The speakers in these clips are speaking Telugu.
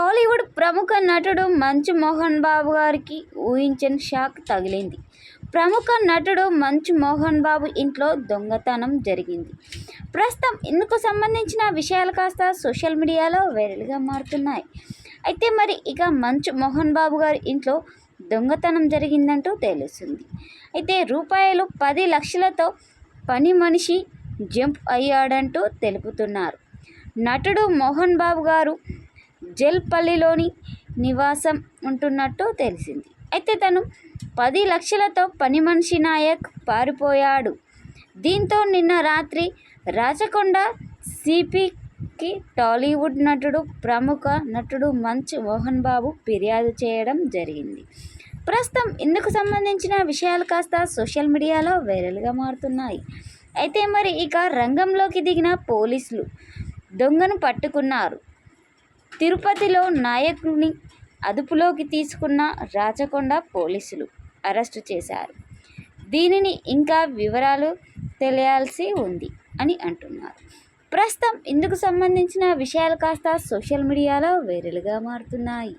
టాలీవుడ్ ప్రముఖ నటుడు మంచు మోహన్ బాబు గారికి ఊహించని షాక్ తగిలింది. ప్రముఖ నటుడు మంచు మోహన్ బాబు ఇంట్లో దొంగతనం జరిగింది. ప్రస్తుతం ఇందుకు సంబంధించిన విషయాలు కాస్త సోషల్ మీడియాలో వైరల్గా మారుతున్నాయి. అయితే మరి ఇక మంచు మోహన్ బాబు గారి ఇంట్లో దొంగతనం జరిగిందంటూ తెలుస్తుంది. అయితే రూపాయలు పది లక్షలతో పని మనిషి జంప్ అయ్యాడంటూ తెలుపుతున్నారు. నటుడు మోహన్ బాబు గారు జల్పల్లిలోని నివాసం ఉంటున్నట్టు తెలిసింది. అయితే తను పది లక్షలతో పని మనిషి నాయక్ పారిపోయాడు. దీంతో నిన్న రాత్రి రాచకొండ సిపికి టాలీవుడ్ నటుడు ప్రముఖ నటుడు మంచు మోహన్ బాబు ఫిర్యాదు చేయడం జరిగింది. ప్రస్తుతం ఇందుకు సంబంధించిన విషయాలు కాస్త సోషల్ మీడియాలో వైరల్గా మారుతున్నాయి. అయితే మరి ఇక రంగంలోకి దిగిన పోలీసులు దొంగను పట్టుకున్నారు. తిరుపతిలో నాయకుని అదుపులోకి తీసుకున్న రాచకొండ పోలీసులు అరెస్టు చేశారు. దీనిని ఇంకా వివరాలు తెలియాల్సి ఉంది అని అంటున్నారు. ప్రస్తుతం ఇందుకు సంబంధించిన విషయాలు కాస్త సోషల్ మీడియాలో వైరల్గా మారుతున్నాయి.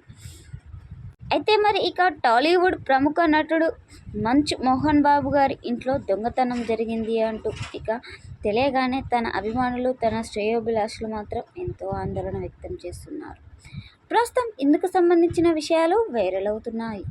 అయితే మరి ఇక టాలీవుడ్ ప్రముఖ నటుడు మంచు మోహన్ బాబు గారి ఇంట్లో దొంగతనం జరిగింది అంటూ ఇక తెలియగానే తన అభిమానులు తన శ్రేయోభిలాషులు మాత్రం ఎంతో ఆందోళన వ్యక్తం చేస్తున్నారు. ప్రస్తుతం ఇందుకు సంబంధించిన విషయాలు వైరల్ అవుతున్నాయి.